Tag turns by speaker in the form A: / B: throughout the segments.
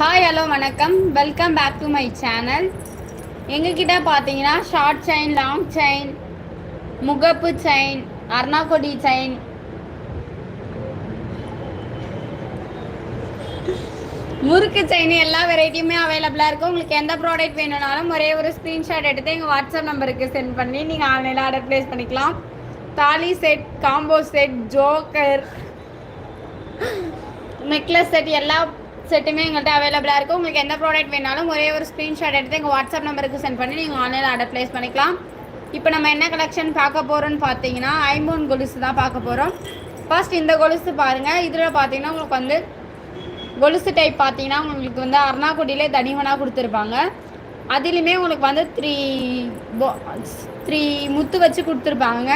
A: Hi hello வணக்கம். Welcome back to my channel எங்ககிட்ட பார்த்தீங்கன்னா ஷார்ட் செயின் லாங் செயின் முகப்பு செயின் அர்ணாக்கொடி செயின் முறுக்கு செயின் எல்லா வெரைட்டியுமே அவைலபிளாக இருக்குது உங்களுக்கு எந்த ப்ராடக்ட் வேணும்னாலும் ஒரே ஒரு ஸ்க்ரீன்ஷாட் எடுத்து எங்கள் வாட்ஸ்அப் நம்பருக்கு சென்ட் பண்ணி நீங்கள் ஆன்லைனில் ஆர்டர் ப்ளேஸ் பண்ணிக்கலாம். தாலி set combo set joker necklace set எல்லா செட்டுமே எங்கள்கிட்ட அவைலபிளாக இருக்குது உங்களுக்கு எந்த ப்ராடக்ட் வேணாலும் ஒரே ஒரு ஸ்க்ரீன்ஷாட் எடுத்து எங்கள் வாட்ஸ்அப் நம்பருக்கு சென்ட் பண்ணி நீங்கள் ஆன்லைனில் ஆர்டர் ப்ளேஸ் பண்ணிக்கலாம். இப்போ நம்ம என்ன கலெக்ஷன் பார்க்க போகிறோன்னு பார்த்தீங்கன்னா ஐம்பூன் கொலுசு தான் பார்க்க போகிறோம் ஃபர்ஸ்ட் இந்த கொலுசு பாருங்கள் இதில் பார்த்தீங்கன்னா உங்களுக்கு வந்து கொலுசு டைப் பார்த்தீங்கன்னா உங்களுக்கு வந்து அருணாக்குடியிலே தனிவனாக கொடுத்துருப்பாங்க. அதுலேயுமே உங்களுக்கு வந்து த்ரீ த்ரீ முத்து வச்சு கொடுத்துருப்பாங்க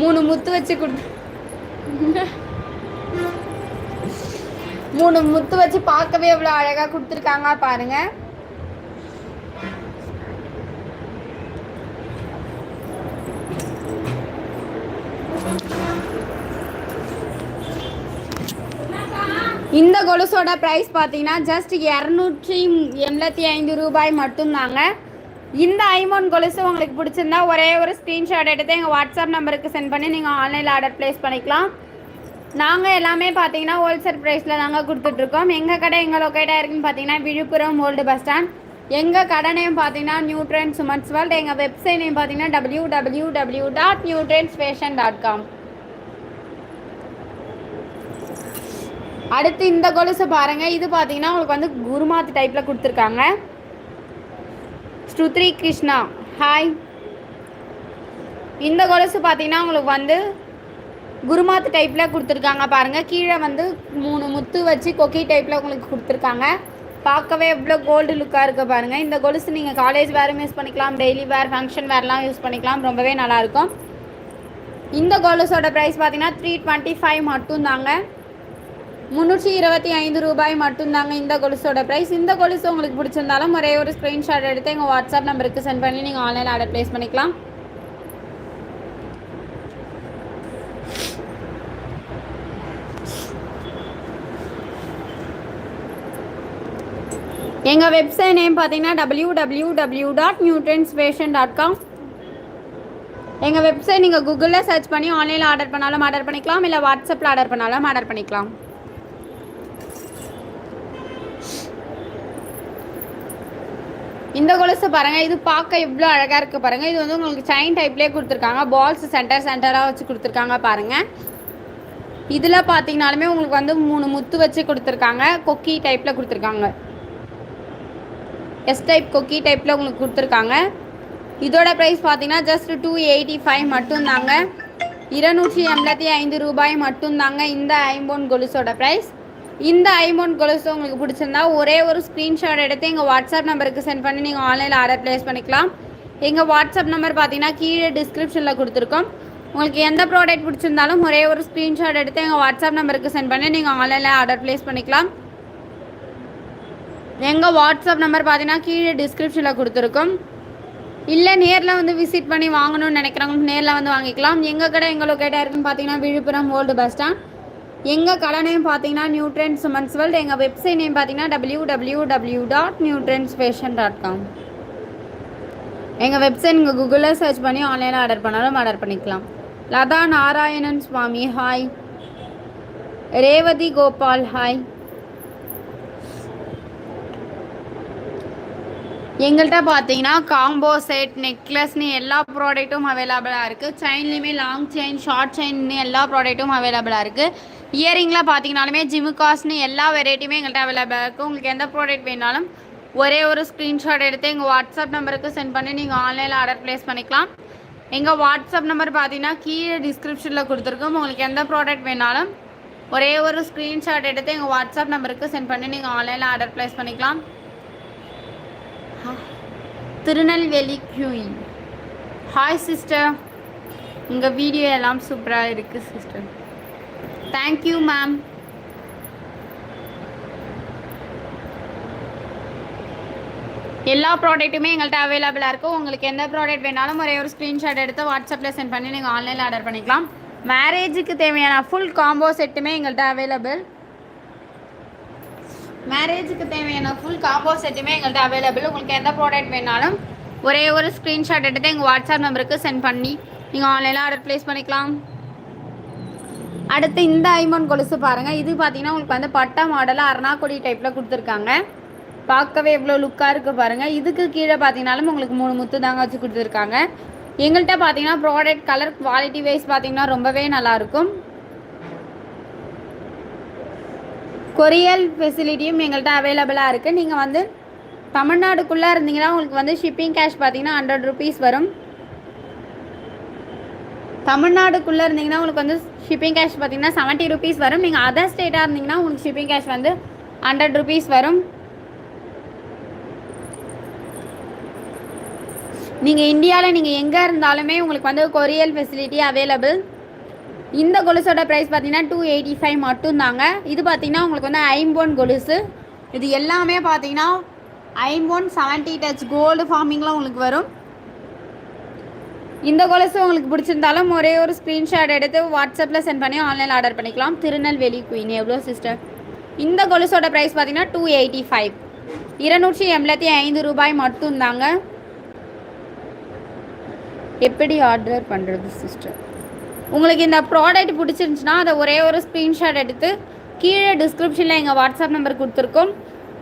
A: மூணு முத்து வச்சு கொடுத்து மூணு முத்து வச்சு பார்க்கவே எவ்வளோ அழகாக கொடுத்துருக்காங்க பாருங்க. இந்த கொலுசோட ப்ரைஸ் பார்த்தீங்கன்னா ஜஸ்ட் இரநூற்றி எண்பத்தி ஐந்து ரூபாய் மட்டும்தாங்க. இந்த ஐமோன் கொலுசு உங்களுக்கு பிடிச்சிருந்தா ஒரே ஒரு ஸ்க்ரீன்ஷாட் எடுத்து எங்கள் வாட்ஸ்அப் நம்பருக்கு சென்ட் பண்ணி நீங்கள் ஆன்லைனில் ஆர்டர் ப்ளேஸ் பண்ணிக்கலாம். நாங்கள் எல்லாமே பார்த்தீங்கன்னா ஹோல்சேல் ப்ரைஸில் தாங்க கொடுத்துட்ருக்கோம். எங்கள் கடை எங்கே லொக்கேட்டாக இருக்குன்னு பார்த்தீங்கன்னா விழுப்புரம் ஓல்டு பஸ் ஸ்டாண்ட் எங்கள் கடை நேம் பார்த்தீங்கன்னா நியூட்ரன்ஸ் உமன்ஸ் வேர்ல்ட் எங்கள் வெப்சைட் நேம் பார்த்தீங்கன்னா W W W dot Newtrends fashion dot com அடுத்து இந்த கொலுசை பாருங்கள் இது பார்த்தீங்கன்னா உங்களுக்கு வந்து குருமாத் டைப்பில் கொடுத்துருக்காங்க. ஸ்ருத்ரி கிருஷ்ணா ஹாய் இந்த கொலுசு பார்த்தீங்கன்னா உங்களுக்கு வந்து குருமாத் டைப்பில் கொடுத்துருக்காங்க பாருங்கள் கீழே வந்து மூணு முத்து வச்சு கொக்கி டைப்பில் உங்களுக்கு கொடுத்துருக்காங்க. பார்க்கவே எவ்வளோ கோல்டு லுக்காக இருக்குது பாருங்கள் இந்த கொலுசு நீங்கள் காலேஜ் வேரும் யூஸ் பண்ணிக்கலாம். டெய்லி வேர் ஃபங்க்ஷன் வேர்லாம் யூஸ் பண்ணிக்கலாம். ரொம்பவே நல்லாயிருக்கும் இந்த கொலுசோட ப்ரைஸ் பார்த்தீங்கன்னா த்ரீ டுவெண்ட்டி ஃபைவ் மட்டும்தாங்க. முந்நூற்றி இருபத்தி ஐந்து ரூபாய் மட்டும்தாங்க இந்த கொலுசோட ப்ரைஸ் இந்த கொலுசு உங்களுக்கு பிடிச்சிருந்தாலும் ஒரே ஒரு ஸ்க்ரீன்ஷாட் எடுத்து எங்கள் வாட்ஸ்அப் நம்பருக்கு சென்ட் பண்ணி நீங்கள் ஆன்லைன் ஆர்டர் ப்ளேஸ் பண்ணிக்கலாம். எங்கள் வெப்சைட் நேம் பார்த்தீங்கன்னா W W W dot Newtrends fashion dot com எங்கள் வெப்சைட் நீங்கள் கூகுளில் சர்ச் பண்ணி ஆன்லைனில் ஆர்டர் பண்ணாலும் ஆர்டர் பண்ணிக்கலாம் இல்லை வாட்ஸ்அப்பில் ஆர்டர் பண்ணாலும் ஆர்டர் பண்ணிக்கலாம். இந்த கொலுசு பாருங்கள் இது பார்க்க இவ்வளோ அழகாக இருக்குது பாருங்கள் இது வந்து உங்களுக்கு செயின் டைப்லேயே கொடுத்துருக்காங்க. பால்ஸ் சென்டர் சென்டராக வச்சு கொடுத்துருக்காங்க பாருங்கள் இதில் பார்த்தீங்கனாலுமே உங்களுக்கு வந்து மூணு முத்து வச்சு கொடுத்துருக்காங்க. கொக்கி டைப்பில் கொடுத்துருக்காங்க. எஸ் டைப் கொக்கி டைப்பில் உங்களுக்கு கொடுத்துருக்காங்க. இதோட ப்ரைஸ் பார்த்தீங்கன்னா ஜஸ்ட் டூ எயிட்டி ஃபைவ் மட்டும்தாங்க. இருநூற்றி எண்பத்தி ஐந்து ரூபாய் மட்டும்தாங்க இந்த ஐம்போன் கொலுசோட ப்ரைஸ் இந்த ஐமோன் கொலுசு உங்களுக்கு பிடிச்சிருந்தா ஒரே ஒரு ஸ்க்ரீன்ஷாட் எடுத்து எங்கள் வாட்ஸ்அப் நம்பருக்கு சென்ட் பண்ணி நீங்கள் ஆன்லைனில் ஆர்டர் ப்ளேஸ் பண்ணிக்கலாம். எங்கள் வாட்ஸ்அப் நம்பர் பார்த்தீங்கன்னா கீழே டிஸ்கிரிப்ஷனில் கொடுத்துருக்கோம். உங்களுக்கு எந்த ப்ராடக்ட் பிடிச்சிருந்தாலும் ஒரே ஒரு ஸ்க்ரீன்ஷாட் எடுத்து எங்கள் வாட்ஸ்அப் நம்பருக்கு சென்ட் பண்ணி நீங்கள் ஆன்லைனில் ஆர்டர் ப்ளேஸ் பண்ணிக்கலாம். எங்கள் வாட்ஸ்அப் நம்பர் பார்த்தீங்கன்னா கீழே டிஸ்கிரிப்ஷனில் கொடுத்துருக்கோம். இல்லை நேரில் வந்து விசிட் பண்ணி வாங்கணும்னு நினைக்கிறவங்க நேரில் வந்து வாங்கிக்கலாம். எங்கள் கடை எங்கள் லொக்கேட்டாக இருக்குன்னு பார்த்தீங்கன்னா விழுப்புரம் ஓல்டு பஸ் ஸ்டாண்ட் எங்கள் கடை நேம் பார்த்தீங்கன்னா நியூட்ரன்ஸ் சுமன்ஸ் வேர்ல்டு எங்கள் வெப்சைட் நேம் பார்த்தீங்கன்னா W W W dot Newtrends fashion dot com எங்கள் வெப்சைட் நீங்கள் கூகுளில் சர்ச் பண்ணி ஆன்லைனில் ஆர்டர் பண்ணாலும் ஆர்டர் பண்ணிக்கலாம். லதா நாராயணன் சுவாமி ஹாய் ரேவதி கோபால் ஹாய் எங்கள்கிட்ட பார்த்தீங்கன்னா காம்போ செட் நெக்லஸ்னு எல்லா ப்ராடக்ட்டும் அவைலபிளாக இருக்குது செயின்லேயுமே லாங் செயின் ஷார்ட் செயின்னு எல்லா ப்ராடக்ட்டும் அவைலபிளாக இருக்குது இயரிங்கில் பார்த்தீங்கனாலுமே ஜிமுகாஸ்னு எல்லா வெரைட்டியுமே எங்கள்கிட்ட அவைலபிளாக இருக்குது உங்களுக்கு எந்த ப்ராடக்ட் வேணாலும் ஒரே ஒரு ஸ்க்ரீன்ஷாட் எடுத்து எங்கள் வாட்ஸ்அப் நம்பருக்கு சென்ட் பண்ணி நீங்கள் ஆன்லைனில் ஆர்டர் ப்ளேஸ் பண்ணிக்கலாம். எங்கள் வாட்ஸ்அப் நம்பர் பார்த்தீங்கன்னா கீழே டிஸ்கிரிப்ஷனில் கொடுத்துருக்கோம். உங்களுக்கு எந்த ப்ராடக்ட் வேணாலும் ஒரே ஒரு ஸ்க்ரீன்ஷாட் எடுத்து எங்கள் வாட்ஸ்அப் நம்பருக்கு சென்ட் பண்ணி நீங்கள் ஆன்லைனில் ஆர்டர் ப்ளேஸ் பண்ணிக்கலாம். திருநெல்வேலி குயின் ஹாய் சிஸ்டர் உங்கள் வீடியோ எல்லாம் சூப்பராக இருக்குது சிஸ்டர் தேங்க்யூ மேம் எல்லா ப்ராடக்ட்டுமே எங்கள்கிட்ட அவைலபிளாக இருக்கும் உங்களுக்கு எந்த ப்ராடக்ட் வேணாலும் ஒரே ஒரு ஸ்க்ரீன்ஷாட் எடுத்து வாட்ஸ்அப்பில் சென்ட் பண்ணி நீங்கள் ஆன்லைனில் ஆர்டர் பண்ணிக்கலாம். மேரேஜுக்கு தேவையான ஃபுல் காம்போ செட்டுமே எங்கள்கிட்ட அவைலபிள் மேரேஜுக்கு தேவையான ஃபுல் காம்போ செட்டுமே எங்கள்கிட்ட அவைலபிள் உங்களுக்கு எந்த ப்ராடக்ட் வேணாலும் ஒரே ஒரு ஸ்க்ரீன்ஷாட் எடுத்து எங்கள் வாட்ஸ்அப் நம்பருக்கு சென்ட் பண்ணி நீங்கள் ஆன்லைனில் ஆர்டர் ப்ளேஸ் பண்ணிக்கலாம். அடுத்து இந்த ஐமோன் கொலுசு பாருங்கள் இது பார்த்தீங்கன்னா உங்களுக்கு வந்து பட்டா மாடலாக அருணாக்குடி டைப்பில் கொடுத்துருக்காங்க. பார்க்கவே எவ்வளோ லுக்காக இருக்குது பாருங்கள் இதுக்கு கீழே பார்த்தீங்கனாலும் உங்களுக்கு மூணு முத்து தாங்க வச்சு கொடுத்துருக்காங்க. எங்கள்கிட்ட பார்த்தீங்கன்னா ப்ராடக்ட் கலர் குவாலிட்டி வைஸ் பார்த்தீங்கன்னா ரொம்பவே நல்லாயிருக்கும் கொரியல் ஃபெசிலிட்டியும் எங்கள்கிட்ட அவைலபிளாக இருக்குது நீங்கள் வந்து தமிழ்நாடுக்குள்ளே இருந்தீங்கன்னா உங்களுக்கு வந்து ஷிப்பிங் கேஷ் பார்த்தீங்கன்னா ஹண்ட்ரட் ருபீஸ் வரும். தமிழ்நாடுக்குள்ளே இருந்தீங்கன்னா உங்களுக்கு வந்து ஷிப்பிங் கேஷ் பார்த்தீங்கன்னா செவன்ட்டி ருபீஸ் வரும். நீங்கள் அதர் ஸ்டேட்டாக இருந்தீங்கன்னா உங்களுக்கு ஷிப்பிங் கேஷ் வந்து ஹண்ட்ரட் ருபீஸ் வரும். நீங்கள் இந்தியாவில் நீங்கள் எங்கே இருந்தாலுமே உங்களுக்கு வந்து கொரியல் ஃபெசிலிட்டி அவைலபிள் இந்த கொலுசோட ப்ரைஸ் பார்த்தீங்கன்னா டூ எயிட்டி ஃபைவ் மட்டும்தாங்க. இது பார்த்தீங்கன்னா உங்களுக்கு வந்து ஐம்போன் கொலுசு. இது எல்லாமே பார்த்தீங்கன்னா ஐம்போன் செவன்ட்டி டச் கோல்டு ஃபார்மிங்லாம் உங்களுக்கு வரும். இந்த கொலுசு உங்களுக்கு பிடிச்சிருந்தாலும் ஒரே ஒரு ஸ்க்ரீன்ஷாட் எடுத்து வாட்ஸ்அப்பில் சென்ட் பண்ணி ஆன்லைனில் ஆர்டர் பண்ணிக்கலாம். திருநெல்வேலி குயின் எவ்வளோ சிஸ்டர் இந்த கொலுசோட ப்ரைஸ் பார்த்தீங்கன்னா டூ எயிட்டி ஃபைவ் இருநூற்றி எண்பத்தி ஐந்து ரூபாய் மட்டும்தாங்க. எப்படி ஆர்டர் பண்ணுறது சிஸ்டர் உங்களுக்கு இந்த ப்ராடக்ட் பிடிச்சிருந்துச்சுன்னா அதை ஒரே ஒரு ஸ்க்ரீன்ஷாட் எடுத்து கீழே டிஸ்கிரிப்ஷனில் எங்கள் வாட்ஸ்அப் நம்பர் கொடுத்துருக்கோம்.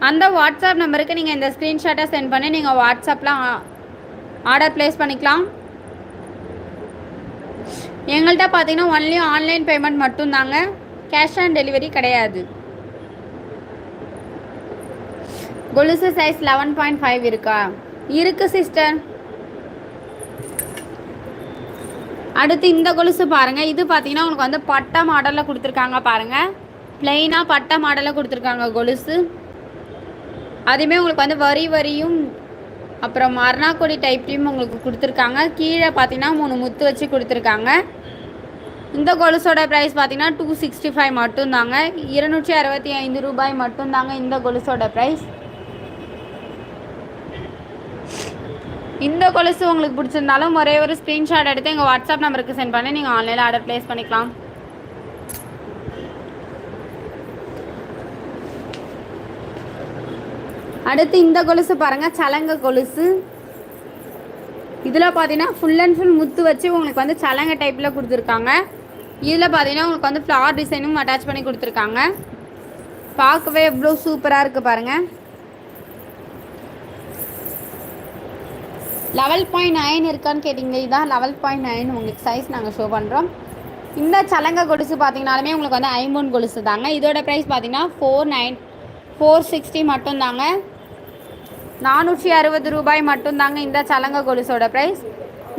A: அந்த வாட்ஸ்அப் நம்பருக்கு நீங்கள் இந்த ஸ்க்ரீன்ஷாட்டை சென்ட் பண்ணி நீங்கள் வாட்ஸ்அப்பில் ஆர்டர் ப்ளேஸ் பண்ணிக்கலாம். எங்கள்கிட்ட பார்த்தீங்கன்னா ஒன்லி ஆன்லைன் பேமெண்ட் மட்டும்தாங்க. கேஷ் ஆன் டெலிவரி கிடையாது. கொலுசு சைஸ் லெவன் பாயிண்ட் ஃபைவ் இருக்கா? இருக்குது சிஸ்டர் அடுத்து இந்த கொலுசு பாருங்கள் இது பார்த்தீங்கன்னா உங்களுக்கு வந்து பட்டை மாடலில் கொடுத்துருக்காங்க பாருங்கள் பிளெயினாக பட்டை மாடலில் கொடுத்துருக்காங்க கொலுசு. அதுவுமே உங்களுக்கு வந்து வரி வரியும் அப்புறம் மரணாக்கொடி டைப்லேயும் உங்களுக்கு கொடுத்துருக்காங்க. கீழே பார்த்தீங்கன்னா மூணு முத்து வச்சு கொடுத்துருக்காங்க. இந்த கொலுசோட ப்ரைஸ் பார்த்தீங்கன்னா டூ சிக்ஸ்டி ஃபைவ் மட்டும்தாங்க. இருநூற்றி அறுபத்தி ஐந்து ரூபாய் மட்டும்தாங்க இந்த கொலுசோட ப்ரைஸ் இந்த கொலுசு உங்களுக்கு பிடிச்சிருந்தாலும் ஒரே ஒரு ஸ்க்ரீன்ஷாட் எடுத்து எங்கள் வாட்ஸ்அப் நம்பருக்கு சென்ட் பண்ணி நீங்கள் ஆன்லைனில் ஆர்டர் ப்ளேஸ் பண்ணிக்கலாம். அடுத்து இந்த கொலுசு பாருங்கள் சலங்க கொலுசு. இதில் பார்த்தீங்கன்னா ஃபுல் அண்ட் ஃபுல் முத்து வச்சு உங்களுக்கு வந்து சலங்க டைப்பில் கொடுத்துருக்காங்க. இதில் பார்த்தீங்கன்னா உங்களுக்கு வந்து ஃப்ளார் டிசைனும் அட்டாச் பண்ணி கொடுத்துருக்காங்க. பார்க்கவே எவ்வளோ சூப்பராக இருக்குது பாருங்கள் லெவல் பாயிண்ட் நைன் இருக்கான்னு கேட்டிங்க இதுதான் லெவல் பாயிண்ட் நைன் உங்களுக்கு சைஸ் நாங்கள் ஷோ பண்ணுறோம் இந்த சலங்க கொலுசு பார்த்தீங்கனாலுமே உங்களுக்கு வந்து ஐம்பூன் கொலுசு தாங்க. இதோட ப்ரைஸ் பார்த்தீங்கன்னா ஃபோர் நைன் ஃபோர் சிக்ஸ்டி மட்டும்தாங்க. நானூற்றி அறுபது ரூபாய் மட்டும்தாங்க இந்த சலங்க கொலுசோட ப்ரைஸ்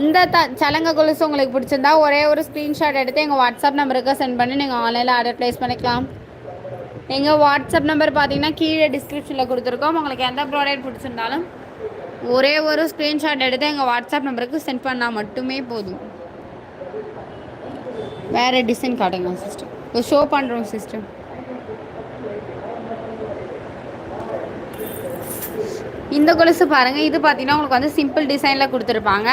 A: இந்த த சலங்க கொலுசு உங்களுக்கு பிடிச்சிருந்தா ஒரே ஒரு ஸ்க்ரீன்ஷாட் எடுத்து எங்கள் வாட்ஸ்அப் நம்பருக்கு சென்ட் பண்ணி நீங்கள் ஆன்லைனில் ஆர்டர் ப்ளேஸ் பண்ணிக்கலாம். எங்கள் வாட்ஸ்அப் நம்பர் பார்த்தீங்கன்னா கீழே டிஸ்கிரிப்ஷனில் கொடுத்துருக்கோம். உங்களுக்கு எந்த ப்ராடக்ட் பிடிச்சிருந்தாலும் ஒரே ஒரு ஸ்க்ரீன்ஷாட் எடுத்து எங்கள் வாட்ஸ்அப் நம்பருக்கு சென்ட் பண்ணால் மட்டுமே போதும். வேறு டிசைன் காட்டுங்க சிஸ்டர் ஷோ பண்ணுறோம் சிஸ்டர் இந்த கொலுசு பாருங்கள் இது பார்த்தீங்கன்னா உங்களுக்கு வந்து சிம்பிள் டிசைனில் கொடுத்துருப்பாங்க.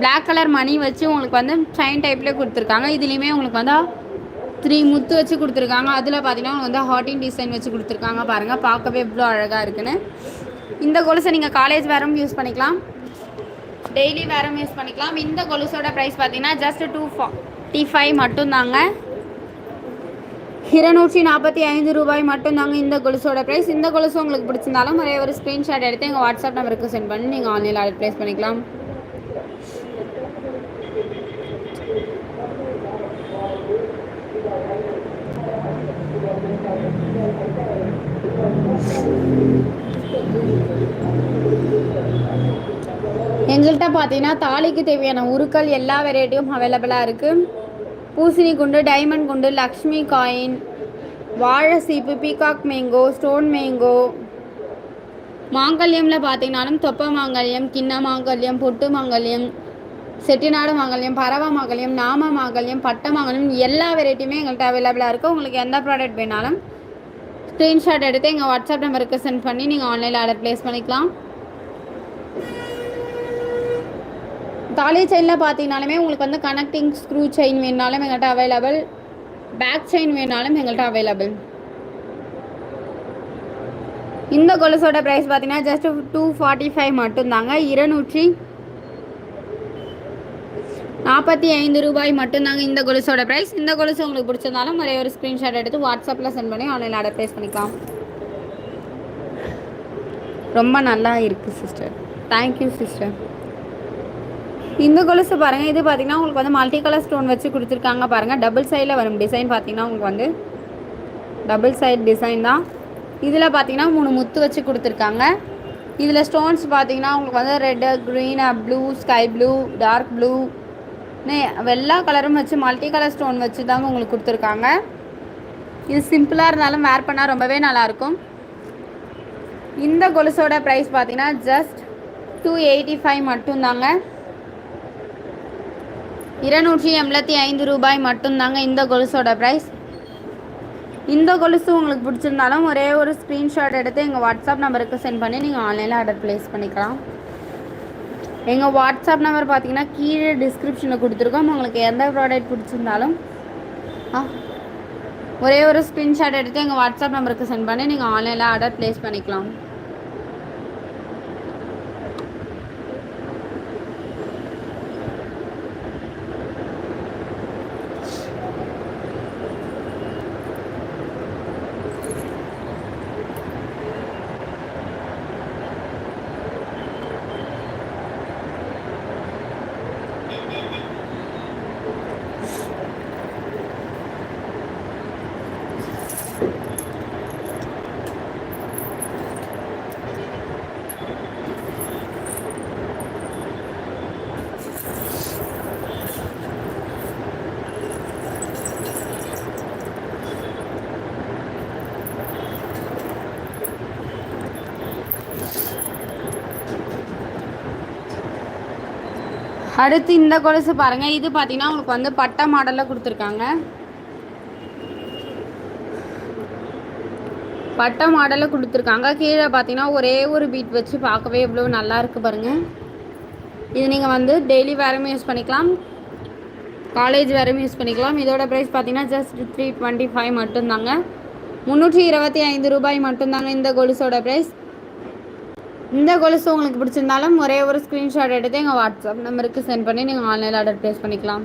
A: பிளாக் கலர் மணி வச்சு உங்களுக்கு வந்து செயின் டைப்லேயே கொடுத்துருக்காங்க. இதுலேயுமே உங்களுக்கு வந்து த்ரீ முத்து வச்சு கொடுத்துருக்காங்க. அதில் பார்த்தீங்கன்னா உங்களுக்கு வந்து ஹாட்டின் டிசைன் வச்சு கொடுத்துருக்காங்க பாருங்கள் பார்க்கவே எவ்வளோ அழகாக இருக்குன்னு. இந்த கொலுசை நீங்கள் காலேஜ் வேறும் யூஸ் பண்ணிக்கலாம். டெய்லி வேறும் யூஸ் பண்ணிக்கலாம். இந்த கொலுசோட ப்ரைஸ் பார்த்தீங்கன்னா ஜஸ்ட் டூ ஃபார்ட்டி ஃபைவ் மட்டும்தாங்க. இருநூற்றி நாற்பத்தி ஐந்து ரூபாய் மட்டும்தாங்க இந்த கொலுசோட ப்ரைஸ் இந்த கொலுசு உங்களுக்கு பிடிச்சிருந்தாலும் ஒரே ஒரு ஸ்க்ரீன்ஷாட் எடுத்து எங்கள் வாட்ஸ்அப் நம்பருக்கு சென்ட் பண்ணி நீங்கள் ஆன்லைனில் ஆர்டர் ப்ளேஸ் பண்ணிக்கலாம். எங்கள்கிட்ட பார்த்தீங்கன்னா தாலிக்கு தேவையான உருக்கள் எல்லா வெரைட்டியும் அவைலபிளாக இருக்குது பூசணி குண்டு டைமண்ட் குண்டு லக்ஷ்மி காயின் வாழை சீப்பு பீகாக் மேங்கோ ஸ்டோன் மேங்கோ மாங்கல்யமில் பார்த்தீங்கன்னாலும் தொப்ப மாங்கல்யம் கிண்ண மாங்கல்யம் பொட்டு மாங்கல்யம் செட்டிநாடு மாங்கல்யம் பறவை மாங்கல்யம் நாம மாங்கல்யம் பட்டை மாங்கல்யம் எல்லா வெரைட்டியுமே எங்கள்கிட்ட அவைலபிளாக இருக்குது உங்களுக்கு எந்த ப்ராடக்ட் வேணாலும் ஸ்க்ரீன்ஷாட் எடுத்து எங்கள் வாட்ஸ்அப் நம்பருக்கு சென்ட் பண்ணி நீங்கள் ஆன்லைனில் ஆர்டர் ப்ளேஸ் பண்ணிக்கலாம். தாலி செயினில் பார்த்தீங்கனாலுமே உங்களுக்கு வந்து கனெக்டிங் ஸ்க்ரூ செயின் வேணுனாலும் எங்கள்கிட்ட அவைலபிள் பேக் செயின் வேணாலும் எங்கள்கிட்ட அவைலபிள் இந்த கொலுசோட ப்ரைஸ் பார்த்தீங்கன்னா ஜஸ்ட் டூ ஃபார்ட்டி ஃபைவ் மட்டும்தாங்க. இருநூற்றி நாற்பத்தி ஐந்து ரூபாய் மட்டும்தாங்க இந்த கொலுசோட ப்ரைஸ் இந்த கொலுசு உங்களுக்கு பிடிச்சிருந்தாலும் ஒரே ஒரு ஸ்க்ரீன்ஷாட் எடுத்து வாட்ஸ்அப்பில் சென்ட் பண்ணி ஆன்லைனில் ஆர்டர் ப்ளேஸ் பண்ணிக்கலாம். ரொம்ப நல்லா இருக்குது சிஸ்டர் தேங்க்யூ சிஸ்டர் இந்த கொலுசு பாருங்கள் இது பார்த்திங்கன்னா உங்களுக்கு வந்து மல்டி கலர் ஸ்டோன் வச்சு கொடுத்துருக்காங்க பாருங்கள் டபுள் சைடில் வரும் டிசைன் பார்த்திங்கன்னா உங்களுக்கு வந்து டபுள் சைட் டிசைன் தான். இதில் பார்த்தீங்கன்னா மூணு முத்து வச்சு கொடுத்துருக்காங்க. இதில் ஸ்டோன்ஸ் பார்த்தீங்கன்னா உங்களுக்கு வந்து red green blue sky blue dark blue எல்லா கலரும் வச்சு மல்டி கலர் ஸ்டோன் வச்சு தாங்க உங்களுக்கு கொடுத்துருக்காங்க. இது சிம்பிளாக இருந்தாலும் வேர் பண்ணால் ரொம்பவே நல்லாயிருக்கும் இந்த கொலுசோட ப்ரைஸ் பார்த்தீங்கன்னா ஜஸ்ட் டூ எயிட்டி ஃபைவ் மட்டும்தாங்க. இருநூற்றி எண்பத்தி ஐந்து ரூபாய் மட்டும்தாங்க இந்த கொலுசோட ப்ரைஸ் இந்த கொலுசு உங்களுக்கு பிடிச்சிருந்தாலும் ஒரே ஒரு ஸ்க்ரீன்ஷாட் எடுத்து எங்கள் வாட்ஸ்அப் நம்பருக்கு சென்ட் பண்ணி நீங்கள் ஆன்லைனில் ஆர்டர் ப்ளேஸ் பண்ணிக்கலாம். எங்கள் வாட்ஸ்அப் நம்பர் பார்த்தீங்கன்னா கீழே டிஸ்கிரிப்ஷனில் கொடுத்துருக்கோம். உங்களுக்கு எந்த ப்ராடக்ட் பிடிச்சிருந்தாலும் ஆ ஒரே ஒரு ஸ்க்ரீன்ஷாட் எடுத்து எங்கள் வாட்ஸ்அப் நம்பருக்கு சென்ட் பண்ணி நீங்கள் ஆன்லைனில் ஆர்டர் ப்ளேஸ் பண்ணிக்கலாம். அடுத்து இந்த கொலுசு பாருங்கள் இது பார்த்தீங்கன்னா உங்களுக்கு வந்து பட்டை மாடலில் கொடுத்துருக்காங்க. பட்டை மாடலில் கொடுத்துருக்காங்க. கீழே பார்த்தீங்கன்னா ஒரே ஒரு பீட் வச்சு பார்க்கவே எவ்வளோ நல்லா இருக்குது பாருங்கள் இது நீங்கள் வந்து டெய்லி வேறுமே யூஸ் பண்ணிக்கலாம். காலேஜ் வேறுமே யூஸ் பண்ணிக்கலாம். இதோட ப்ரைஸ் பார்த்தீங்கன்னா ஜஸ்ட் த்ரீ டுவெண்ட்டி ஃபைவ் மட்டும்தாங்க. முந்நூற்றி இருபத்தி ஐந்து ரூபாய் மட்டும்தாங்க இந்த கொலுசோட ப்ரைஸ் இந்த கொலுசு உங்களுக்கு பிடிச்சிருந்தாலும் ஒரே ஒரு ஸ்க்ரீன்ஷாட் எடுத்து எங்கள் வாட்ஸ்அப் நம்பருக்கு சென்ட் பண்ணி நீங்கள் ஆன்லைனில் ஆர்டர் ப்ளேஸ் பண்ணிக்கலாம்.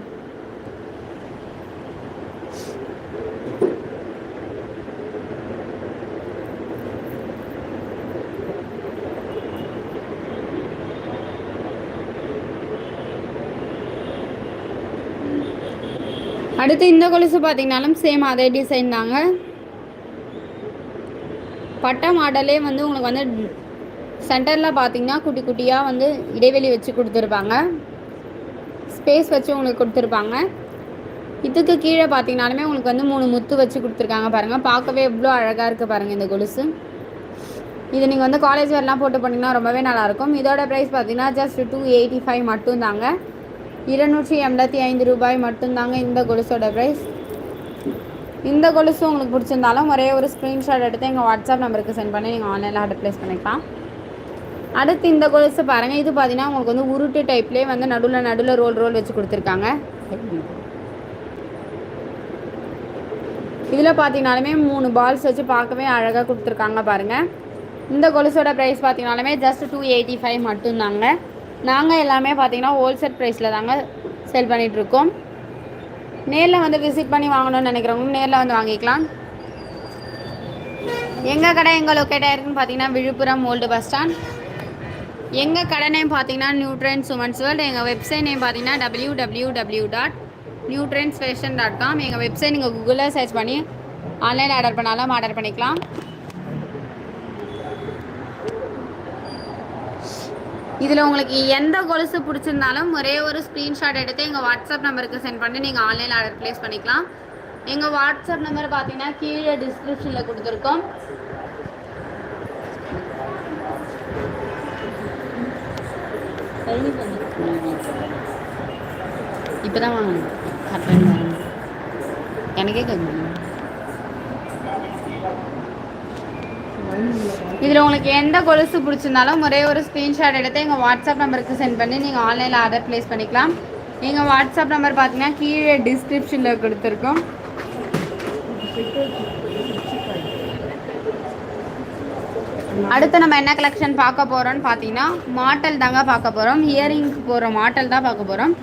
A: அடுத்து இந்த கொலுசு பார்த்தீங்கனாலும் சேம் அதே டிசைன் தாங்க. பட்டை மாடலே வந்து உங்களுக்கு வந்து சென்டரில் பார்த்தீங்கன்னா குட்டி குட்டியாக வந்து இடைவெளி வச்சு கொடுத்துருப்பாங்க. ஸ்பேஸ் வச்சு உங்களுக்கு கொடுத்துருப்பாங்க. இதுக்கு கீழே பார்த்தீங்கனாலுமே உங்களுக்கு வந்து மூணு முத்து வச்சு கொடுத்துருக்காங்க பாருங்கள் பார்க்கவே எவ்வளோ அழகாக இருக்குது பாருங்கள் இந்த கொலுசு. இது நீங்கள் வந்து காலேஜ் வரலாம் போட்டு பண்ணிங்கன்னா ரொம்பவே நல்லாயிருக்கும் இதோட ப்ரைஸ் பார்த்தீங்கன்னா ஜஸ்ட் டூ எயிட்டி ஃபைவ் மட்டும்தாங்க. இருநூற்றி எண்பத்தி ஐந்து ரூபாய் மட்டும்தாங்க இந்த கொலுசோட ப்ரைஸ் இந்த கொலுசு உங்களுக்கு பிடிச்சிருந்தாலும் ஒரே ஒரு ஸ்க்ரீன்ஷாட் எடுத்து எங்கள் வாட்ஸ்அப் நம்பருக்கு சென்ட் பண்ணி நீங்கள் ஆன்லைனில் ஆர்டர் ப்ளேஸ் பண்ணிக்கலாம். அடுத்து இந்த கொலுசு பாருங்கள் இது பார்த்தீங்கன்னா உங்களுக்கு வந்து உருட்டு டைப்லேயே வந்து நடுவில் நடுவில் ரோல் ரோல் வச்சு கொடுத்துருக்காங்க. இதில் பார்த்தீங்கனாலுமே மூணு பால்ஸ் வச்சு பார்க்கவே அழகாக கொடுத்துருக்காங்க பாருங்கள் இந்த கொலுசோட ப்ரைஸ் பார்த்தீங்கனாலுமே ஜஸ்ட் டூ எயிட்டி ஃபைவ் மட்டும்தாங்க. நாங்கள் எல்லாமே பார்த்தீங்கன்னா ஹோல்சேல் ப்ரைஸில் தாங்க செல் பண்ணிகிட்ருக்கோம் நேரில் வந்து விசிட் பண்ணி வாங்கணும்னு நினைக்கிறவங்க நேரில் வந்து வாங்கிக்கலாம். எங்கள் கடை எங்கள் லொக்கேட்டாக இருக்குதுன்னு பார்த்தீங்கன்னா விழுப்புரம் ஓல்டு பஸ் ஸ்டாண்ட் எங்கள் கடை நேம் பார்த்தீங்கன்னா நியூட்ரன்ஸ் உமன்ஸ் வேர்ல்டு எங்கள் வெப்சைட் நேம் பார்த்தீங்கன்னா W W W dot Newtrends fashion dot com எங்கள் வெப்சைட் நீங்கள் கூகுளில் சர்ச் பண்ணி ஆன்லைன் ஆர்டர் பண்ணாலும் ஆர்டர் பண்ணிக்கலாம். இதில் உங்களுக்கு எந்த கொலுசு பிடிச்சிருந்தாலும் ஒரே ஒரு ஸ்க்ரீன்ஷாட் எடுத்து எங்கள் வாட்ஸ்அப் நம்பருக்கு சென்ட் பண்ணி நீங்கள் ஆன்லைன் ஆர்டர் ப்ளேஸ் பண்ணிக்கலாம். எங்கள் வாட்ஸ்அப் நம்பர் பார்த்தீங்கன்னா கீழே டிஸ்கிரிப்ஷனில் கொடுத்துருக்கோம். இப்போ தான் வாங்கணும். கரெக்டாக எனக்கே கேட்கணும் இதில் உங்களுக்கு எந்த கொலுசு பிடிச்சிருந்தாலும் ஒரே ஒரு ஸ்க்ரீன்ஷாட் எடுத்து எங்கள் வாட்ஸ்அப் நம்பருக்கு சென்ட் பண்ணி நீங்கள் ஆன்லைனில் ஆர்டர் ப்ளேஸ் பண்ணிக்கலாம். எங்கள் வாட்ஸ்அப் நம்பர் பார்த்தீங்கன்னா கீழே டிஸ்கிரிப்ஷனில் கொடுத்துருக்கோம். அடுத்து நம்ம என்ன கலெக்ஷன் பார்க்க போகிறோம்னு பார்த்தீங்கன்னா மாட்டல் தாங்க பார்க்க போகிறோம் இயரிங்க்கு போகிற மாட்டல் தான் பார்க்க போகிறோம்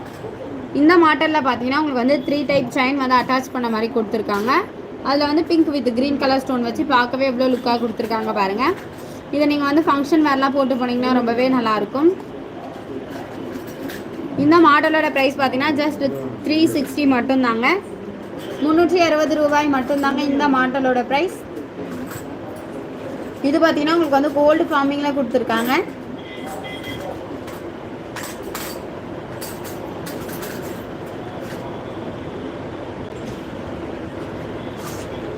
A: இந்த மாட்டலில் பார்த்தீங்கன்னா உங்களுக்கு வந்து த்ரீ டைப் செயின் வந்து அட்டாச் பண்ண மாதிரி கொடுத்துருக்காங்க. அதில் வந்து pink with green colour stone வச்சு பார்க்கவே எவ்வளோ லுக்காக கொடுத்துருக்காங்க பாருங்கள் இதை நீங்கள் வந்து ஃபங்க்ஷன் வேர்லாம் போட்டு போனீங்கன்னா ரொம்பவே நல்லாயிருக்கும். இந்த மாடலோட ப்ரைஸ் பார்த்தீங்கன்னா ஜஸ்ட் த்ரீ சிக்ஸ்டி மட்டும்தாங்க. முந்நூற்றி அறுபது ரூபாய் மட்டும்தாங்க இந்த மாடலோட ப்ரைஸ் இது பார்த்தீங்கன்னா உங்களுக்கு வந்து கோல்டு ஃபார்மிங்கில் கொடுத்துருக்காங்க.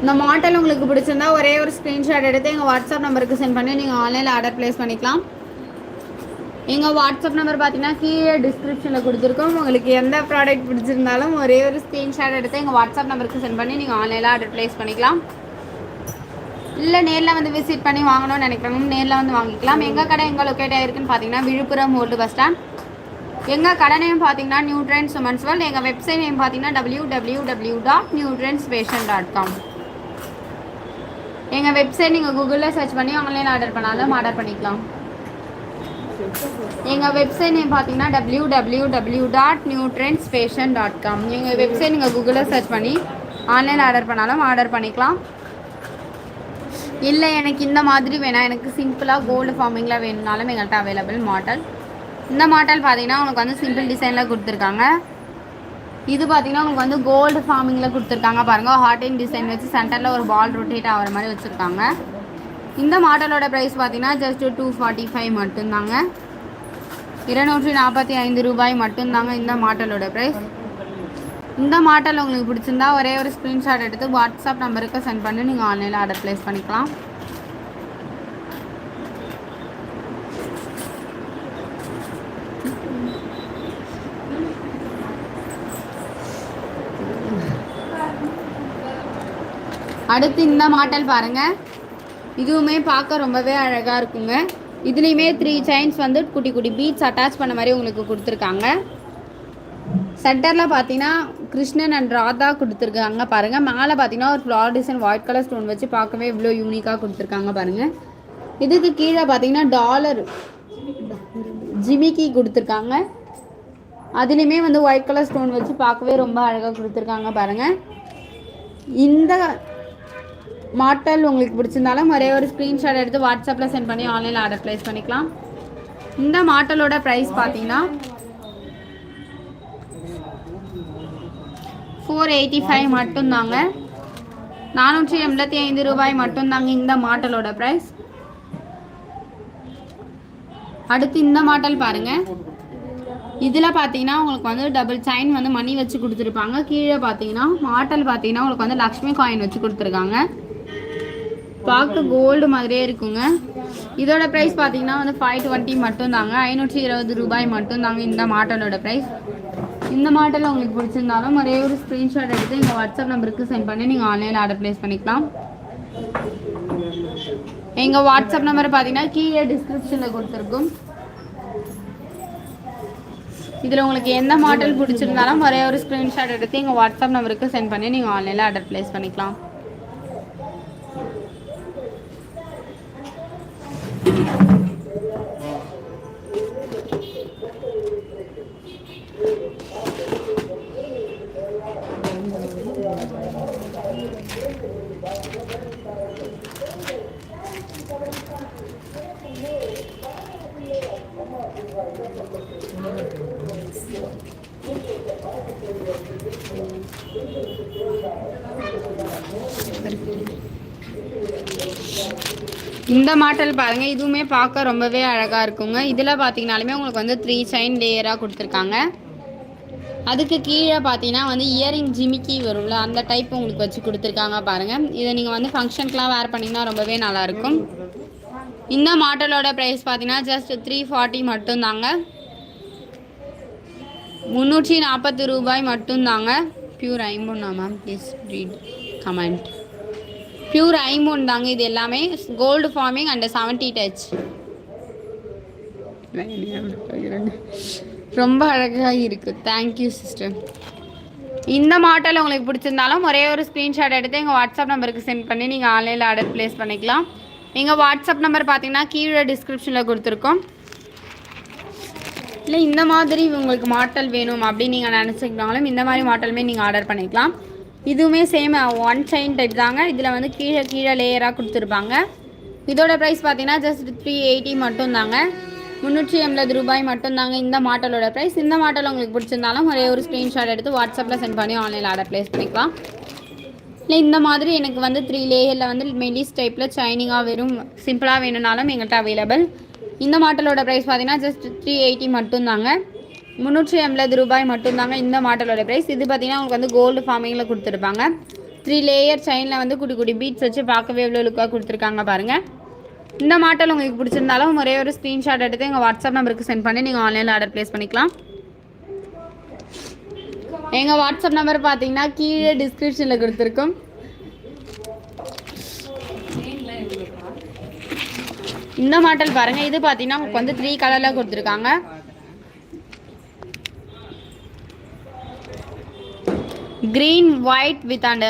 A: இந்த மாடல் உங்களுக்கு பிடிச்சிருந்தா ஒரே ஒரு ஸ்க்ரீன்ஷாட் எடுத்து எங்கள் வாட்ஸ்அப் நம்பருக்கு சென்ட் பண்ணி நீங்கள் ஆன்லைனில் ஆர்டர் ப்ளேஸ் பண்ணிக்கலாம். எங்கள் வாட்ஸ்அப் நம்பர் பார்த்தீங்கன்னா கீழே டிஸ்கிரிப்ஷனில் கொடுத்துருக்கோம். உங்களுக்கு எந்த ப்ராடக்ட் பிடிச்சிருந்தாலும் ஒரே ஒரு ஸ்க்ரீன்ஷாட் எடுத்து எங்கள் வாட்ஸ்அப் நம்பருக்கு சென்ட் பண்ணி நீங்கள் ஆன்லைனில் ஆர்டர் ப்ளேஸ் பண்ணிக்கலாம். இல்லை நேரில் வந்து விசிட் பண்ணி வாங்கணும்னு நினைக்கிறவங்க நேரில் வந்து வாங்கிக்கலாம். எங்கள் கடை எங்கே லொக்கேட் ஆகிருக்குன்னு பார்த்தீங்கன்னா விழுப்புரம் ஓல்டு பஸ் ஸ்டாண்ட் எங்கள் கடை நேம் பார்த்தீங்கன்னா நியூ உமன்ஸ் வேர்ல்ட் எங்கள் வெப்சைட் நேம் பார்த்தீங்கன்னா W W W dot Newtrends fashion fashion dot com எங்கள் வெப்சைட் நீங்கள் கூகுளில் சர்ச் பண்ணி ஆன்லைன் ஆர்டர் பண்ணாலும் ஆர்டர் பண்ணிக்கலாம். எங்கள் வெப்சைட் நேம் பார்த்தீங்கன்னா W W W dot Newtrends fashion fashion dot com எங்கள் வெப்சைட் நீங்கள் கூகுளில் சர்ச் பண்ணி ஆன்லைன் ஆர்டர் பண்ணாலும் ஆர்டர் பண்ணிக்கலாம். இல்லை எனக்கு இந்த மாதிரி வேணாம். எனக்கு சிம்பிளாக கோல்டு ஃபார்மிங்கில் வேணும்னாலும் எங்கள்கிட்ட அவைலபிள் மாடல் இந்த மாடல் பார்த்தீங்கன்னா உங்களுக்கு வந்து சிம்பிள் டிசைனில் கொடுத்துருக்காங்க. இது பார்த்தீங்கன்னா உங்களுக்கு வந்து கோல்டு ஃபார்மிங்கில் கொடுத்துருக்காங்க. பாருங்கள் ஹார்ட் அண்ட் டிசைன் வச்சு சென்டரில் ஒரு பால் ரொட்டேட் ஆகிற மாதிரி வச்சுருக்காங்க. இந்த மாடலோட ப்ரைஸ் பார்த்தீங்கன்னா ஜஸ்ட் டூ ஃபார்ட்டி ஃபைவ் மட்டும்தாங்க. இருநூற்றி நாற்பத்தி ஐந்து ரூபாய் மட்டும்தாங்க இந்த மாடலோட ப்ரைஸ் இந்த மாடல் உங்களுக்கு பிடிச்சிருந்தா ஒரே ஒரு ஸ்க்ரீன்ஷாட் எடுத்து வாட்ஸ்அப் நம்பருக்கு சென்ட் பண்ணி நீங்கள் ஆன்லைனில் ஆர்டர் ப்ளேஸ் பண்ணிக்கலாம். அடுத்து இந்த மாடல் பாருங்கள் இதுவுமே பார்க்க ரொம்பவே அழகாக இருக்குங்க. இதுலேயுமே த்ரீ செயின்ஸ் வந்து குட்டி குட்டி பீட்ஸ் அட்டாச் பண்ண மாதிரி உங்களுக்கு கொடுத்துருக்காங்க. சென்டரில் பார்த்தீங்கன்னா கிருஷ்ணன் அண்ட் ராதா கொடுத்துருக்காங்க பாருங்கள் மேலே பார்த்தீங்கன்னா ஒரு flower design white colour stone வச்சு பார்க்கவே இவ்வளோ யூனிக்காக கொடுத்துருக்காங்க பாருங்கள் இதுக்கு கீழே பார்த்தீங்கன்னா டாலர் ஜிமிக்கி கொடுத்துருக்காங்க. அதுலேயுமே வந்து ஒயிட் கலர் ஸ்டோன் வச்சு பார்க்கவே ரொம்ப அழகாக கொடுத்துருக்காங்க பாருங்கள் இந்த மாட்டல் உங்களுக்கு பிடிச்சிருந்தாலும் ஒரே ஒரு ஸ்க்ரீன்ஷாட் எடுத்து வாட்ஸ்அப்பில் சென்ட் பண்ணி ஆன்லைனில் ஆர்டர் ப்ளேஸ் பண்ணிக்கலாம். இந்த மாட்டலோட ப்ரைஸ் பார்த்தீங்கன்னா ஃபோர் எயிட்டி ஃபைவ் மட்டும்தாங்க நானூற்றி எண்பத்தி ஐந்து ரூபாய் மட்டும்தாங்க இந்த மாட்டலோட ப்ரைஸ் அடுத்து இந்த மாட்டல் பாருங்கள் இதில் பார்த்தீங்கன்னா உங்களுக்கு வந்து டபுள் செயின் வந்து மணி வச்சு கொடுத்துருப்பாங்க. கீழே பார்த்தீங்கன்னா மாட்டல் பார்த்தீங்கன்னா உங்களுக்கு வந்து லக்ஷ்மி காயின் வச்சு கொடுத்துருக்காங்க. பார்க்க கோல்டு மாதிரியே இருக்குங்க. இதோட ப்ரைஸ் பார்த்தீங்கன்னா வந்து ஃபைவ் டுவெண்ட்டி மட்டும்தாங்க ஐநூற்றி இருபது ரூபாய் மட்டும்தாங்க இந்த மாட்டலோட ப்ரைஸ் இந்த மாடல் உங்களுக்கு பிடிச்சிருந்தாலும் ஒரே ஒரு ஸ்க்ரீன்ஷாட் எடுத்து எங்கள் வாட்ஸ்அப் நம்பருக்கு சென்ட் பண்ணி நீங்கள் ஆன்லைனில் ஆர்டர் ப்ளேஸ் பண்ணிக்கலாம். எங்கள் வாட்ஸ்அப் நம்பர் பார்த்தீங்கன்னா கீழே டிஸ்கிரிப்ஷனில் கொடுத்துருக்கும். இதில் உங்களுக்கு எந்த மாடல் பிடிச்சிருந்தாலும் ஒரே ஒரு ஸ்க்ரீன்ஷாட் எடுத்து எங்கள் வாட்ஸ்அப் நம்பருக்கு சென்ட் பண்ணி நீங்கள் ஆன்லைனில் ஆர்டர் ப்ளேஸ் பண்ணிக்கலாம். இந்த மாடல் பாருங்கள் இதுவுமே பார்க்க ரொம்பவே அழகாக இருக்குங்க. இதில் பார்த்தீங்கனாலுமே உங்களுக்கு வந்து த்ரீ சைன் லேயராக கொடுத்துருக்காங்க. அதுக்கு கீழே பார்த்தீங்கன்னா வந்து இயரிங் ஜிமிக்கி வரும்ல அந்த டைப் உங்களுக்கு வச்சு கொடுத்துருக்காங்க பாருங்கள் இதை நீங்கள் வந்து ஃபங்க்ஷனுக்குலாம் வேர் பண்ணிங்கன்னா ரொம்பவே நல்லாயிருக்கும் இந்த மாடலோட ப்ரைஸ் பார்த்தீங்கன்னா ஜஸ்ட் த்ரீ ஃபார்ட்டி மட்டும்தாங்க. முந்நூற்றி நாற்பது ரூபாய் மட்டும்தாங்க. Pure ஐம்பொன்னா ma'am please read comment pure ஐமோன் தாங்க இது எல்லாமே. Gold forming and seventy touch ரொம்ப அழகாக இருக்குது தேங்க்யூ சிஸ்டர் இந்த மாடல் உங்களுக்கு பிடிச்சிருந்தாலும் ஒரே ஒரு ஸ்க்ரீன்ஷாட் எடுத்து எங்கள் வாட்ஸ்அப் நம்பருக்கு சென்ட் பண்ணி நீங்கள் ஆன்லைனில் ஆர்டர் ப்ளேஸ் பண்ணிக்கலாம். எங்கள் வாட்ஸ்அப் நம்பர் பார்த்தீங்கன்னா கீழே டிஸ்கிரிப்ஷனில் கொடுத்துருக்கோம். இல்லை இந்த மாதிரி உங்களுக்கு மாடல் வேணும் அப்படின்னு நீங்கள் நினச்சிக்கிட்டாலும் இந்த மாதிரி மாடலுமே நீங்கள் ஆர்டர் பண்ணிக்கலாம். இதுவுமே சேம் ஒன் செயின் டைப் தாங்க. இதில் வந்து கீழே கீழே லேயராக கொடுத்துருப்பாங்க. இதோட ப்ரைஸ் பார்த்தீங்கன்னா ஜஸ்ட் த்ரீ எயிட்டி மட்டும் தாங்க முந்நூற்றி எண்பது ரூபாய் மட்டும் தாங்க இந்த மாடலோட ப்ரைஸ் இந்த மாடல் உங்களுக்கு பிடிச்சிருந்தாலும் ஒரே ஒரு ஸ்க்ரீன்ஷாட் எடுத்து வாட்ஸ்அப்பில் சென்ட் பண்ணி ஆன்லைனில் ஆர்டர் ப்ளேஸ் பண்ணிக்கலாம். இல்லை இந்த மாதிரி எனக்கு வந்து த்ரீ லேயரில் வந்து மெலிஸ் டைப்பில் சைனிங்காக வெறும் சிம்பிளாக வேணும்னாலும் எங்கள்கிட்ட அவைலபிள் இந்த மாடலோட ப்ரைஸ் பார்த்தீங்கன்னா ஜஸ்ட் த்ரீ எயிட்டி மட்டும்தாங்க. முந்நூற்றி எண்பது ரூபாய் மட்டும்தாங்க இந்த மாடலோட ப்ரைஸ் இது பார்த்தீங்கன்னா உங்களுக்கு வந்து கோல்டு ஃபார்மிங்கில் கொடுத்துருப்பாங்க. த்ரீ லேயர் செயினில் வந்து குட்டி குட்டி பீட்ஸ் வச்சு பார்க்கவே எவ்வளோ லுக்காக கொடுத்துருக்காங்க பாருங்கள் இந்த மாடல் உங்களுக்கு பிடிச்சிருந்தாலும் ஒரே ஒரு ஸ்க்ரீன்ஷாட் எடுத்து எங்கள் வாட்ஸ்அப் நம்பருக்கு சென்ட் பண்ணி நீங்கள் ஆன்லைனில் ஆர்டர் ப்ளேஸ் பண்ணிக்கலாம். எங்கள் வாட்ஸ்அப் நம்பர் பார்த்தீங்கன்னா கீழே டிஸ்கிரிப்ஷனில் கொடுத்துருக்கோம். இந்த மாடல் பாருங்கள் இது பார்த்தீங்கன்னா உங்களுக்கு வந்து த்ரீ கலரில் கொடுத்துருக்காங்க. Green white with and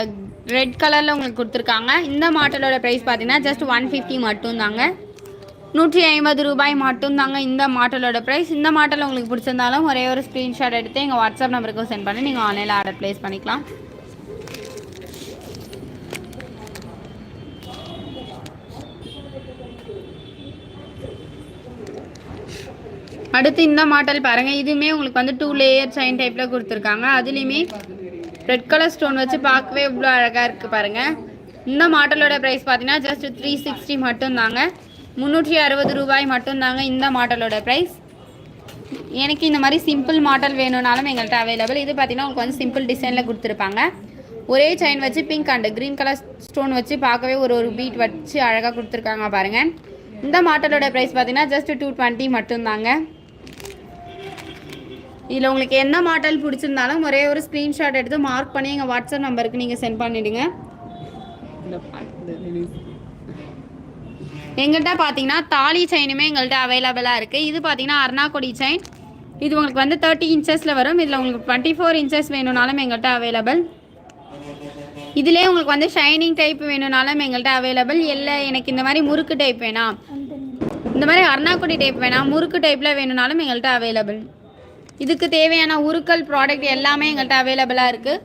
A: red கலரில் உங்களுக்கு கொடுத்துருக்காங்க. இந்த மாடலோட ப்ரைஸ் பார்த்தீங்கன்னா ஜஸ்ட் ஒன் ஃபிஃப்டி மட்டும்தாங்க. நூற்றி ஐம்பது ரூபாய் மட்டும்தாங்க இந்த மாடலோட ப்ரைஸ் இந்த மாடல் உங்களுக்கு பிடிச்சிருந்தாலும் ஒரே ஒரு ஸ்க்ரீன்ஷாட் எடுத்து எங்கள் வாட்ஸ்அப் நம்பருக்கு சென்ட் பண்ணி நீங்கள் ஆன்லைனில் ஆர்டர் ப்ளேஸ் பண்ணிக்கலாம். அடுத்து இந்த மாடல் பாருங்கள் இதுவுமே உங்களுக்கு வந்து டூ லேயர் செயின் டைப்பில் கொடுத்துருக்காங்க. அதுலேயுமே ரெட் கலர் ஸ்டோன் வச்சு பார்க்கவே இவ்வளோ அழகாக இருக்குது பாருங்கள் இந்த மாடலோட ப்ரைஸ் பார்த்தீங்கன்னா ஜஸ்ட் த்ரீ சிக்ஸ்டி மட்டும்தாங்க. முந்நூற்றி அறுபது ரூபாய் மட்டும்தாங்க இந்த மாடலோட ப்ரைஸ் எனக்கு இந்த மாதிரி சிம்பிள் மாடல் வேணும்னாலும் எங்கள்கிட்ட அவைலபிள் இது பார்த்தீங்கன்னா உங்களுக்கு வந்து சிம்பிள் டிசைனில் கொடுத்துருப்பாங்க. ஒரே செயின் வச்சு pink and green colour stone வச்சு பார்க்கவே ஒரு ஒரு பீட் வச்சு அழகாக கொடுத்துருக்காங்க பாருங்கள் இந்த மாடலோட ப்ரைஸ் பார்த்தீங்கன்னா ஜஸ்ட் டூ டுவெண்ட்டி மட்டும்தாங்க. இதில் உங்களுக்கு என்ன மாடல் பிடிச்சிருந்தாலும் ஒரே ஒரு ஸ்க்ரீன்ஷாட் எடுத்து மார்க் பண்ணி எங்கள் வாட்ஸ்அப் நம்பருக்கு நீங்கள் சென்ட் பண்ணிவிடுங்க எங்கள்கிட்ட பார்த்தீங்கன்னா தாலி செயினுமே எங்கள்கிட்ட அவைலபிளாக இருக்குது இது பார்த்தீங்கன்னா அர்ணாக்கொடி செயின் இது உங்களுக்கு வந்து தேர்ட்டி இன்ச்சஸில் வரும். இதில் உங்களுக்கு டுவெண்ட்டி ஃபோர் இன்ச்சஸ் வேணும்னாலும் எங்கள்கிட்ட அவைலபிள் இதிலே உங்களுக்கு வந்து ஷைனிங் டைப் வேணும்னாலும் எங்கள்கிட்ட அவைலபிள் இல்லை எனக்கு இந்த மாதிரி முறுக்கு டைப் வேணாம். இந்த மாதிரி அருணாக்குடி டைப் வேணாம். முறுக்கு டைப்பில் வேணும்னாலும் எங்கள்கிட்ட அவைலபிள் இதுக்கு தேவையான உருக்கல் ப்ராடக்ட் எல்லாமே எங்கள்கிட்ட அவைலபிளாக இருக்குது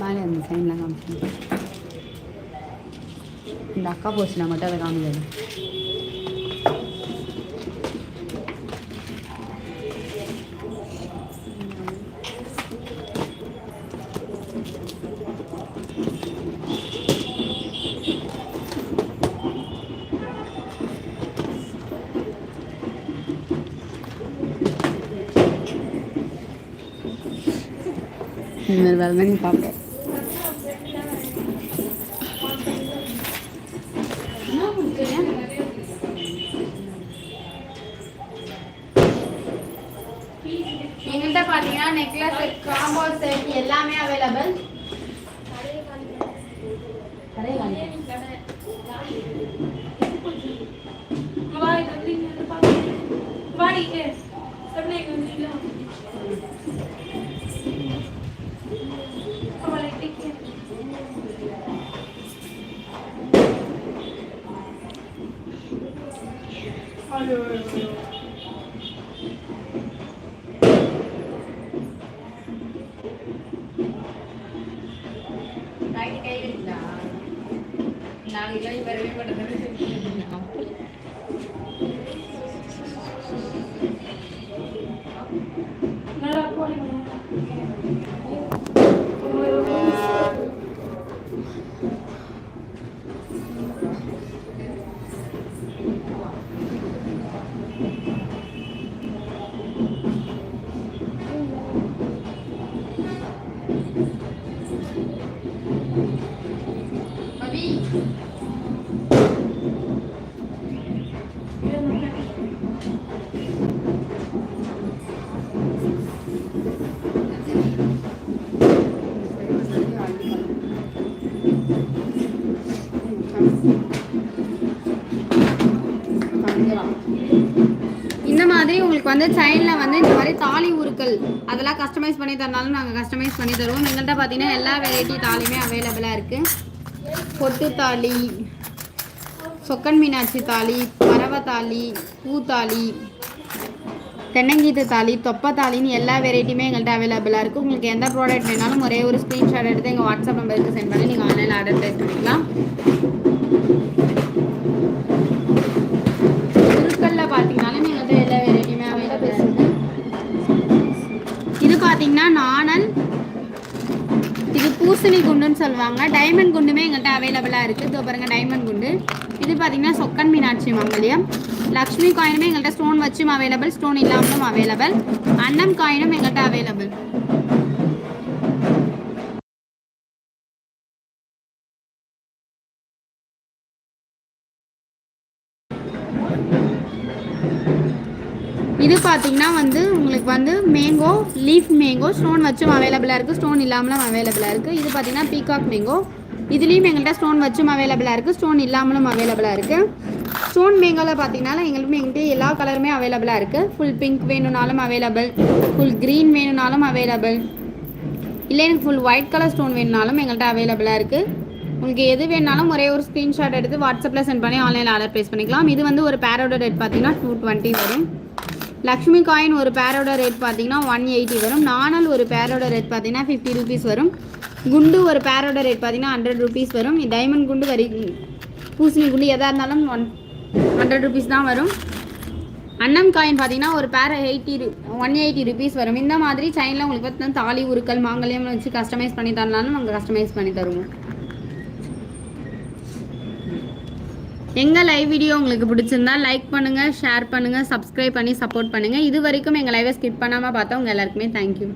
B: மேலே அந்த சைன்லாம் காமிச்சு இந்த அக்கா போச்சுனா மட்டும் அதை காமிக்காது இந்த மாதிரி வேலை தான் நீ பார்ப்பேன்
A: எங்கள்கிட்ட பார்த்தீங்கன்னா நெக்லஸ் காம்போ செட் எல்லாமே அவைலபிள் வந்து சைடில் வந்து இந்த மாதிரி தாலி உருக்கள் அதெல்லாம் கஸ்டமைஸ் பண்ணி தரனாலும் நாங்கள் கஸ்டமைஸ் பண்ணி தருவோம். எங்கள்கிட்ட பார்த்தீங்கன்னா எல்லா வெரைட்டி தாலியுமே அவைலபிளாக இருக்குது பொட்டு தாலி சொக்கன் மீனாட்சி தாலி பறவை தாலி பூத்தாலி தென்னங்கீத்து தாலி தொப்பை தாலின்னு எல்லா வெரைட்டியுமே எங்கள்கிட்ட அவைலபிளாக இருக்குது உங்களுக்கு எந்த ப்ராடக்ட் வேணாலும் ஒரே ஒரு ஸ்க்ரீன்ஷாட் எடுத்து எங்கள் வாட்ஸ்அப் நம்பருக்கு சென்ட் பண்ணி நீங்கள் ஆன்லைனில் ஆர்டர் ப்ளேஸ் பண்ணிக்கலாம். பூசணி குண்டுன்னு சொல்லுவாங்க டைமண்ட் குண்டுமே எங்கள்கிட்ட அவைலபிளாக இருக்குது இதோ பாருங்கள் டைமண்ட் குண்டு. இது பார்த்தீங்கன்னா சொக்கன் மீனாட்சி மங்கல்யம். லக்ஷ்மி காயினுமே எங்கள்கிட்ட ஸ்டோன் வச்சும் அவைலபிள் ஸ்டோன் இல்லாமலும் அவைலபிள் அன்னம் காயினும் எங்கள்கிட்ட அவைலபிள் பார்த்தீங்கன்னா வந்து உங்களுக்கு வந்து மேங்கோ லீஃப் மேங்கோ ஸ்டோன் வச்சும் அவைலபிளாக இருக்குது ஸ்டோன் இல்லாமலும் அவைலபிளாக இருக்குது இது பார்த்தீங்கன்னா பீகாக் மேங்கோ இதுலேயும் எங்கள்கிட்ட ஸ்டோன் வச்சும் அவைலபிளாக இருக்குது ஸ்டோன் இல்லாமலும் அவைலபிளாக இருக்குது ஸ்டோன் மேங்கோவில் பார்த்தீங்கன்னா எங்களுக்கு எங்கள்கிட்ட எல்லா கலருமே அவைலபிளாக இருக்குது ஃபுல் பிங்க் வேணும்னாலும் அவைலபிள் ஃபுல் க்ரீன் வேணும்னாலும் அவைலபிள் இல்லை எனக்கு ஃபுல் ஒயிட் கலர் ஸ்டோன் வேணும்னாலும் எங்கள்கிட்ட அவைலபிளாக இருக்குது உங்களுக்கு எது வேணாலும் ஒரே ஒரு ஸ்க்ரீன்ஷாட் எடுத்து வாட்ஸ்அப்பில் சென்ட் பண்ணி ஆன்லைனில் ஆர்டர் ப்ளேஸ் பண்ணிக்கலாம். இது வந்து ஒரு பேரோட ரேட் பார்த்தீங்கன்னா டூ டுவெண்ட்டி வரும். லக்ஷ்மி காயின் ஒரு பேரோட ரேட் பார்த்தீங்கன்னா ஒன் எயிட்டி வரும். நாணல் ஒரு பேரோட ரேட் பார்த்தீங்கன்னா ஃபிஃப்டி ருபீஸ் வரும். குண்டு ஒரு பேரோட ரேட் பார்த்தீங்கன்னா ஹண்ட்ரட் ருபீஸ் வரும். டைமண்ட் குண்டு வரி பூசணி குண்டு எதாக இருந்தாலும் ஒன் ஹண்ட்ரட் ருபீஸ் தான் வரும். அன்னம் காயின் பார்த்தீங்கன்னா ஒரு பேர் எயிட்டி ஒன் எயிட்டி ருபீஸ் வரும். இந்த மாதிரி சைனில் உங்களுக்கு பார்த்தீங்கன்னா தாலி உருக்கள் மாங்கல்யம் வச்சு கஸ்டமைஸ் பண்ணி தரலாம்னு நாங்கள் கஸ்டமைஸ் பண்ணி தருவோம். எங்கள் லைவ் வீடியோ உங்களுக்கு பிடிச்சிருந்தா லைக் பண்ணுங்கள் ஷேர் பண்ணுங்கள் சப்ஸ்கிரைப் பண்ணி சப்போர்ட் பண்ணுங்கள் இது வரைக்கும் எங்கள் லைவை ஸ்கிப் பண்ணாமல் பார்த்தா உங்கள் எல்லாருக்குமே தேங்க்யூ